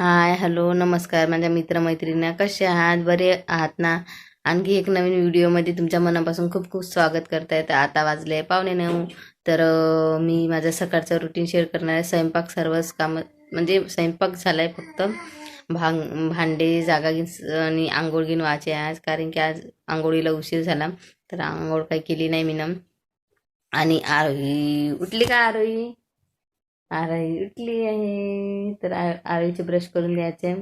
Hi hello नमस्कार माझ्या मित्रमैत्रिणींना. कसे आहात? बरे आहात ना? आणखी एक नवीन व्हिडिओमध्ये तुमच्या मनापासून खूप खूप स्वागत करताय. तर आता वाजले पावणे नऊ. तर मी माझं सकाळचं रुटीन शेअर करणार आहे. स्वयंपाक सर्वच कामं म्हणजे स्वयंपाक झाला आहे फक्त. भांग भांडे जागा घेऊन आणि आंघोळ घेऊन व्हायचे आज. कारण की आज आंघोळीला उशीर झाला. तर आंघोळ काही केली नाही मी आणि आरोही उठली का आरोही? आरोही उठली आहे. तर आ- ब्रश करून द्यायचे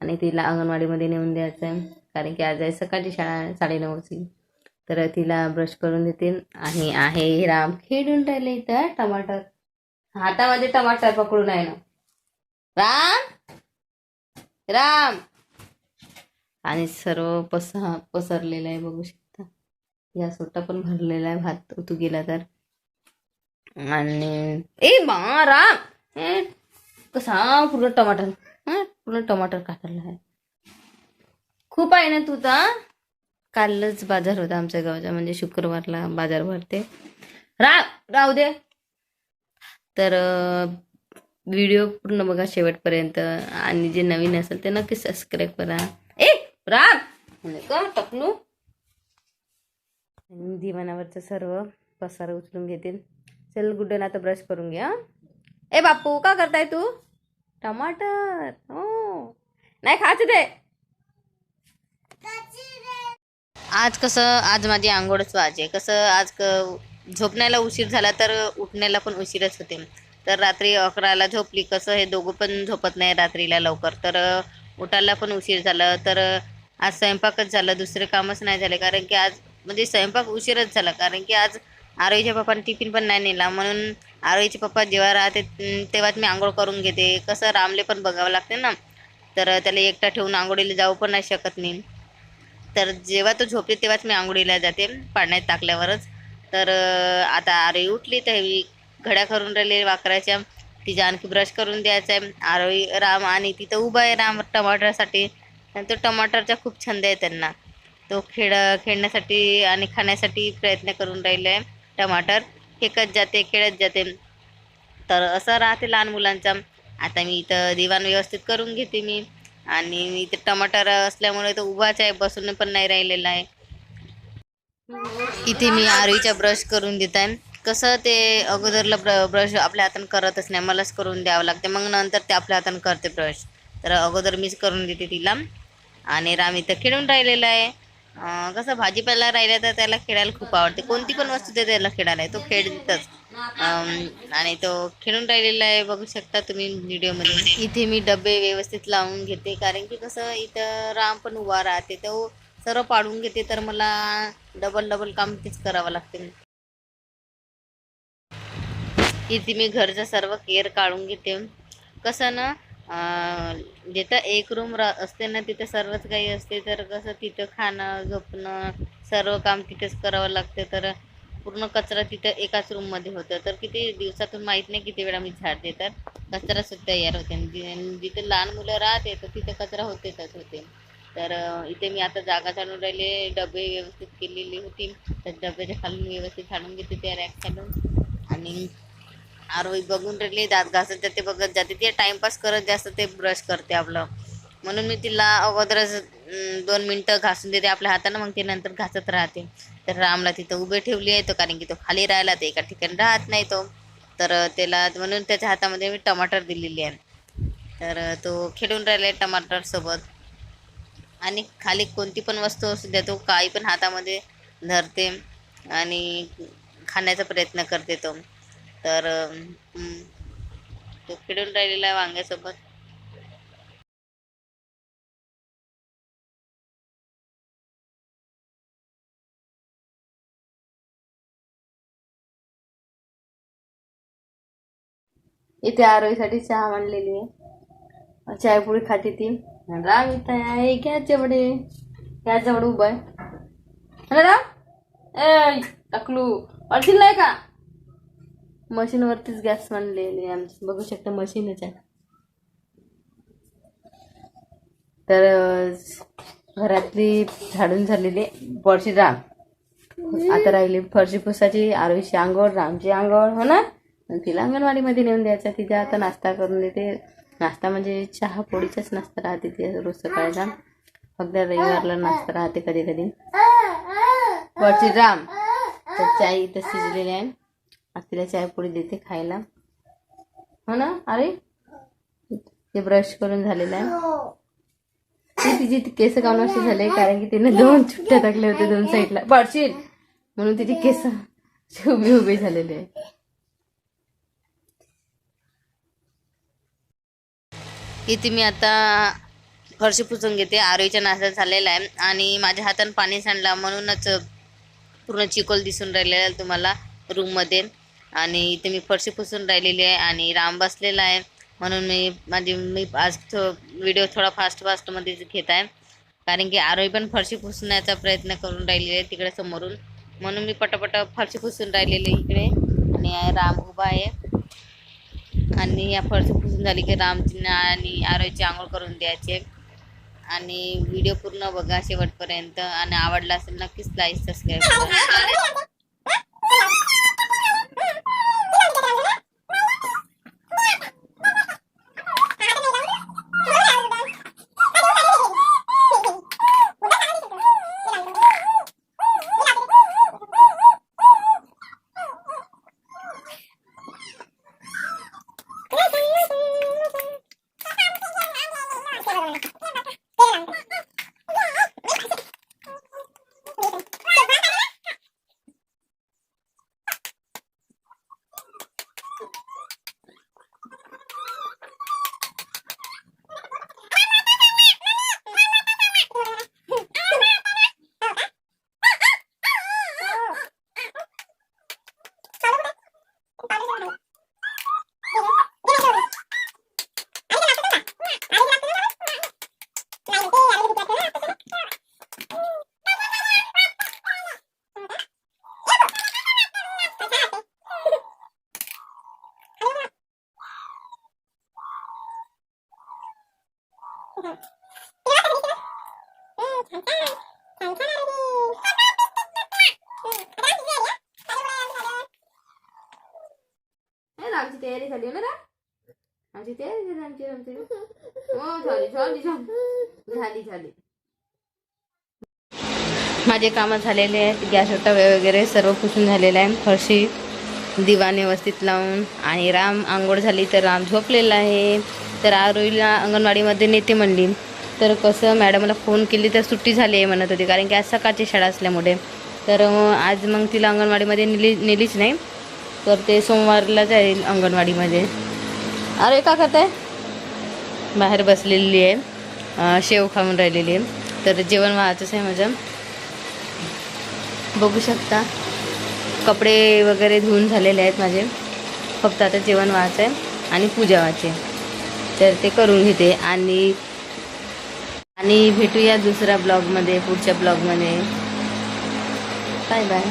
आणि तिला अंगणवाडीमध्ये नेऊन द्यायचं. कारण की आज आहे सकाळची शाळा आहे, साडेनऊची. तर तिला ब्रश करून देते आणि आहे राम. खेळून राहिले इथं टमाटर. हातामध्ये टमाटर पकडून आहे ना. राम! राम! आणि सर्व पस पसरलेलं आहे बघू शकता. या सोटा पण भरलेला आहे भात. तू गेला तर. आणि ए बा राम हे कसा पूर्ण टमाटर? हं? पूर्ण टमाटर कातरला आहे. खूप आहे ना तू तर कालच बाजार होता आमच्या गावचा म्हणजे शुक्रवारला बाजार भरते. राव राहू दे. तर व्हिडिओ पूर्ण बघा शेवटपर्यंत. आणि जे नवीन असेल ते नक्की सबस्क्राईब करा. ए राम. म्हणजे का टकलू दिवाणावरचं सर्व पसार उचलून घेतील. चल गुड्डन आता ब्रश करून घ्या ए बापू का करताय तू? टमाटर. हो. नाही खायचं ते आज कसं आज माझी आंघोळच वाजे. कसं आज क झोपण्याला उशीर झाला तर उठण्याला पण उशीरच होते. तर रात्री अकराला झोपली. कसं हे दोघं पण झोपत नाही रात्रीला लवकर. तर उठायला पण उशीर झाला. तर आज स्वयंपाकच झालं. दुसरे कामच नाही झाले. कारण की आज म्हणजे स्वयंपाक उशीरच झाला. कारण की आज आरोहीच्या पप्पाने टिफिन पण नाही नेला. म्हणून आरोहीचे पप्पा जेव्हा राहते तेव्हाच मी आंघोळ करून घेते. कसं रामले पण बघावं लागते ना. तर त्याला एकटा ठेवून आंघोळीला जाऊ पण नाही शकत नाही तर जेव्हा तो झोपते तेव्हाच मी आंघोळीला जाते पाण्यात टाकल्यावरच. तर आता आरोही उठली तर घड्या करून राहिले वाकराच्या. तिच्या आणखी ब्रश करून द्यायचा आहे. आरोही राम आणि तिथं उभा आहे राम टमाटरसाठी. तो टमाटरचा खूप छंद आहे त्यांना. तो खेळ खेळण्यासाठी आणि खाण्यासाठी प्रयत्न करून राहिले आहे. टमाटर फेकत जाते खेळत जाते. तर असं राहते लहान मुलांचा. आता मी इथं दिवाण व्यवस्थित करून घेते मी. आणि इथे टमाटर असल्यामुळे तो उभाच आहे बसून पण नाही राहिलेला आहे. इथे मी आरवीचा ब्रश करून देत आहे. कसं ते अगोदरला ब्र ब्रश आपल्या हातानं करतच नाही. मलाच करून द्यावं लागते. मग नंतर ते आपल्या हातानं करते ब्रश. तर अगोदर मीच करून देते तिला. आणि राम इथं खेळून राहिलेला आहे. कसं भाजीपाला राहिला तर त्याला खेळायला खूप आवडते. कोणती पण वस्तू ते त्याला खेळायला तो खेळतच आणि तो खेळून राहिलेला आहे बघू शकता तुम्ही व्हिडिओमध्ये. इथे मी डबे व्यवस्थित लावून घेते. कारण की कसं इथं राम पण उभा राहते. तो सर्व पाडून घेते तर मला डबल डबल काम तेच करावं लागते. इथे मी घरचं सर्व केअर काढून घेते. कसं ना जिथं एक रूम रा असते ना तिथं सर्वच काही असते तर कसं तिथं खाणं झोपणं सर्व काम तिथेच करावं लागते. तर पूर्ण कचरा तिथं एकाच रूममध्ये होतं. तर किती दिवसातून माहीत नाही किती वेळा मी झाडते तर कचरा सुद्धा तयार होते. आणि जिथे लहान मुलं राहते तर तिथे कचरा होतेच होते. तर इथे मी आता जागा झाडून राहिले डबे व्यवस्थित केलेली होती. तर डब्याच्या खालून व्यवस्थित झाडून घेते त्या रॅक खालून. आणि आरोही बघून राहिली दात घासत जाते बघत जाते. ते टाइमपास करत जास्त ते ब्रश करते आपलं. म्हणून मी तिला अगोदरच दोन मिनटं घासून देते. आपल्या हातानं मग ते नंतर घासत राहते. तर रामला तिथं उभे ठेवली आहे तो कारण की तो खाली राहिला तर एका ठिकाणी राहत नाही तो. तर त्याला म्हणून त्याच्या हातामध्ये मी टमाटर दिलेली आहे तर तो खेळून राहिला आहे टमाटरसोबत आणि खाली कोणती पण वस्तू असू द्या तो काही पण हातामध्ये धरते आणि खाण्याचा प्रयत्न करते तो. तर तो खेळून राहिलेला आहे वांग्यासोबत. इथे आरोहीसाठी चहा मांडलेली आहे. चाय खाते ती. राम इथं आहे. घ्या जेवढे. उभा आहे. हॅलो राम. ए टाकलू अडचण नाही का? मशीनवरतीच गॅस मांडलेली आहे बघू शकता मशीनच आहे तर घरातली झाडून झालेली फरशी राम. आता राहिली फरशी पुसाची आरोहीची आंघोळ रामची आंघोळ हो ना? तिला अंगणवाडीमध्ये नेऊन द्यायचं. तिथे आता नाश्ता करून देते. नाश्ता म्हणजे चहा पोळीचाच नाश्ता राहते ते रोज सकाळचा फक्त रविवारला नाश्ता राहते कधी कधी. फरशी राम. तर चाई इथं शिजलेली आहे. आत्तीला तिला चाय पोळी देते खायला. हो ना अरे ते ब्रश करून झालेलं आहे. ती तिची केस काऊन असे झाले कारण की तिने दोन चुट्ट्या टाकल्या होत्या दोन साईडला. पडशील? म्हणून तिची केस उभी उभी झालेली आहे. इथे मी आता फरशी पुसून घेते. आरोईच्या नाश्ता झालेला आहे आणि माझ्या हातानं पाणी सांडला. म्हणूनच पूर्ण चिकोल दिसून राहिलेला तुम्हाला रूममध्ये आणि इथे मी फरशी पुसून राहिलेली आहे आणि राम बसलेला आहे. म्हणून मी माझी मी आज व्हिडिओ थोडा फास्ट फास्टमध्ये घेत आहे. कारण की आरोही पण फरशी पुसण्याचा प्रयत्न करून राहिलेली आहे तिकडे समोरून. म्हणून मी पटापट फरशी पुसून राहिलेली इकडे. आणि राम उभा आहे. आणि या फरशी पुसून झाली की रामची आणि आरोहीची आंघोळ करून द्यायचे. आणि व्हिडिओ पूर्ण बघा शेवटपर्यंत. आणि आवडला असेल नक्कीच लाईक सबस्क्राईब करा. तयारी झाली ना आमची तयारी झाली आमची आमची. हो झाली झाली झाली. झाली माझे कामं झालेले आहेत. गॅस टवे वगैरे सर्व पुसून झालेलं आहे. फरशी दिवा व्यवस्थित लावून. आणि राम आंघोळ झाली तर राम झोपलेला आहे. तर आरोईला अंगणवाडीमध्ये नेते म्हणली तर कसं मॅडमला फोन केली तर सुट्टी झाली आहे म्हणत होती. कारण की आज सकाळची शाळा असल्यामुळे. तर आज मग तिला अंगणवाडीमध्ये नेली नेलीच नाही. तर ते सोमवारला जाईल अंगणवाडीमध्ये. अरे का करताय? बाहेर बसलेली आहे. शेव खाऊन राहिलेली आहे. तर जेवण व्हायचंच आहे माझं. बघू शकता. कपडे वगैरे धुवून झालेले आहेत माझे. फक्त आता जेवण व्हायचं आहे आणि पूजा व्हायची तर ते करून घेते. आणि आणि भेटूया दुसऱ्या ब्लॉगमध्ये पुढच्या ब्लॉगमध्ये. Bye bye.